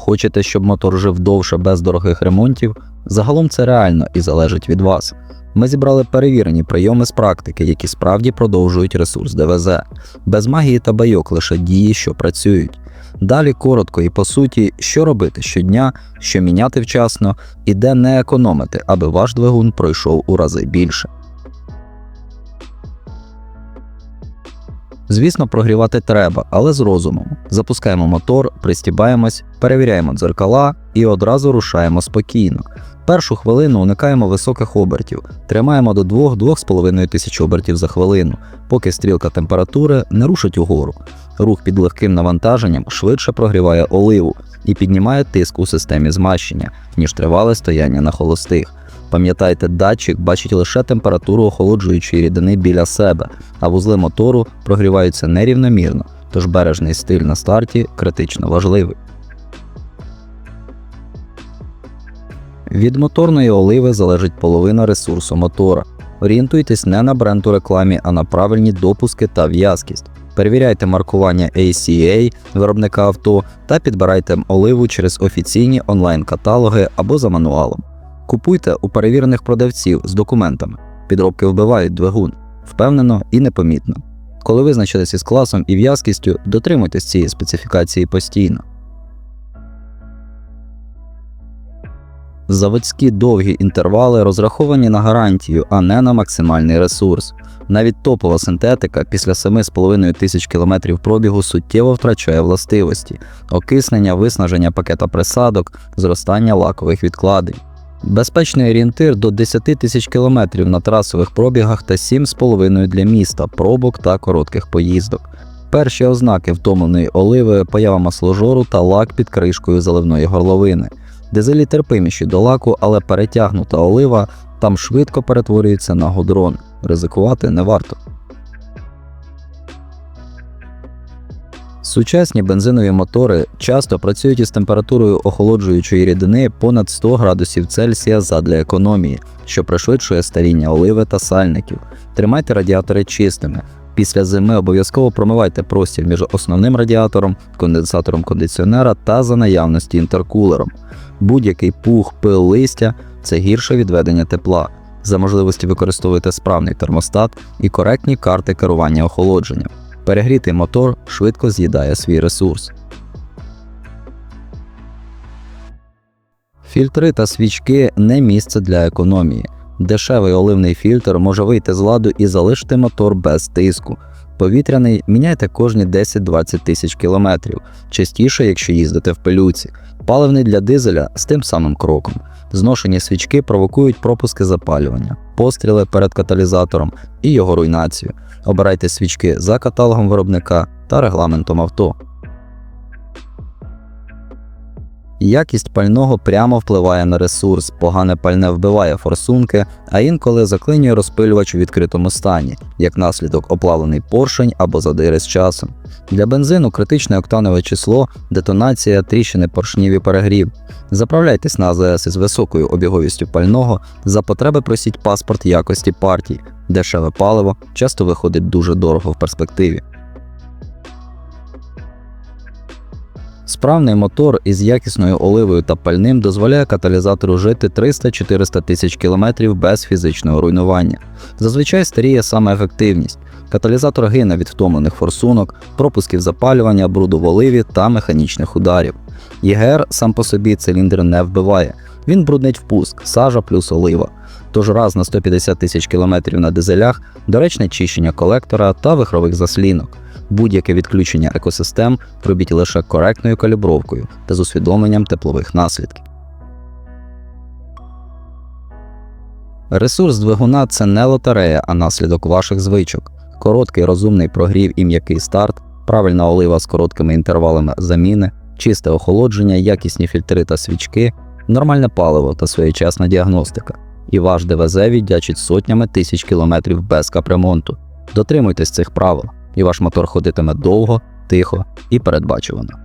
Хочете, щоб мотор жив довше без дорогих ремонтів? Загалом це реально і залежить від вас. Ми зібрали перевірені прийоми з практики, які справді продовжують ресурс ДВЗ, без магії та байок, лише дії, що працюють. Далі коротко і по суті, що робити щодня, що міняти вчасно і де не економити, аби ваш двигун пройшов у рази більше. Звісно, прогрівати треба, але з розумом. Запускаємо мотор, пристібаємось, перевіряємо дзеркала і одразу рушаємо спокійно. Першу хвилину уникаємо високих обертів, тримаємо до 2-2,5 тисяч обертів за хвилину, поки стрілка температури не рушить угору. Рух під легким навантаженням швидше прогріває оливу і піднімає тиск у системі змащення, ніж тривале стояння на холостих. Пам'ятайте, датчик бачить лише температуру охолоджуючої рідини біля себе, а вузли мотору прогріваються нерівномірно, тож бережний стиль на старті критично важливий. Від моторної оливи залежить половина ресурсу мотора. Орієнтуйтесь не на бренд у рекламі, а на правильні допуски та в'язкість. Перевіряйте маркування ACA виробника авто та підбирайте оливу через офіційні онлайн-каталоги або за мануалом. Купуйте у перевірених продавців з документами. Підробки вбивають двигун впевнено і непомітно. Коли визначились із класом і в'язкістю, дотримуйтесь цієї специфікації постійно. Заводські довгі інтервали розраховані на гарантію, а не на максимальний ресурс. Навіть топова синтетика після 7,5 тисяч кілометрів пробігу суттєво втрачає властивості, окиснення, виснаження пакета присадок, зростання лакових відкладень. Безпечний орієнтир до 10 тисяч кілометрів на трасових пробігах та 7,5 для міста, пробок та коротких поїздок. Перші ознаки втомленої оливи, поява масложору та лак під кришкою заливної горловини. Дизелі терпиміші до лаку, але перетягнута олива там швидко перетворюється на гудрон. Ризикувати не варто. Сучасні бензинові мотори часто працюють із температурою охолоджуючої рідини понад 100 градусів Цельсія задля економії, що пришвидшує старіння оливи та сальників. Тримайте радіатори чистими. Після зими обов'язково промивайте простір між основним радіатором, конденсатором кондиціонера та за наявності інтеркулером. Будь-який пух, пил листя це гірше відведення тепла. За можливості використовуйте справний термостат і коректні карти керування охолодженням. Перегрітий мотор швидко з'їдає свій ресурс. Фільтри та свічки не місце для економії. Дешевий оливний фільтр може вийти з ладу і залишити мотор без тиску. Повітряний міняйте кожні 10-20 тисяч кілометрів, частіше, якщо їздите в пилюці. Паливний для дизеля з тим самим кроком. Зношені свічки провокують пропуски запалювання, постріли перед каталізатором і його руйнацію. Обирайте свічки за каталогом виробника та регламентом авто. Якість пального прямо впливає на ресурс, погане пальне вбиває форсунки, а інколи заклинює розпилювач у відкритому стані, як наслідок оплавлений поршень або задири з часом. Для бензину критичне октанове число, детонація, тріщини поршнів і перегрів. Заправляйтесь на АЗС із високою обіговістю пального, за потреби просіть паспорт якості партій. Дешеве паливо часто виходить дуже дорого в перспективі. Справний мотор із якісною оливою та пальним дозволяє каталізатору жити 300-400 тисяч кілометрів без фізичного руйнування. Зазвичай старіє саме ефективність. Каталізатор гине від втомлених форсунок, пропусків запалювання, бруду в оливі та механічних ударів. ЄГР сам по собі циліндр не вбиває, він бруднить впуск, сажа плюс олива. Тож раз на 150 тисяч кілометрів на дизелях доречне чищення колектора та вихрових заслінок. Будь-яке відключення екосистем робіть лише коректною калібровкою та з усвідомленням теплових наслідків. Ресурс двигуна це не лотерея, а наслідок ваших звичок. Короткий розумний прогрів і м'який старт, правильна олива з короткими інтервалами заміни, чисте охолодження, якісні фільтри та свічки, нормальне паливо та своєчасна діагностика. І ваш ДВЗ віддячить сотнями тисяч кілометрів без капремонту. Дотримуйтесь цих правил, і ваш мотор ходитиме довго, тихо і передбачувано.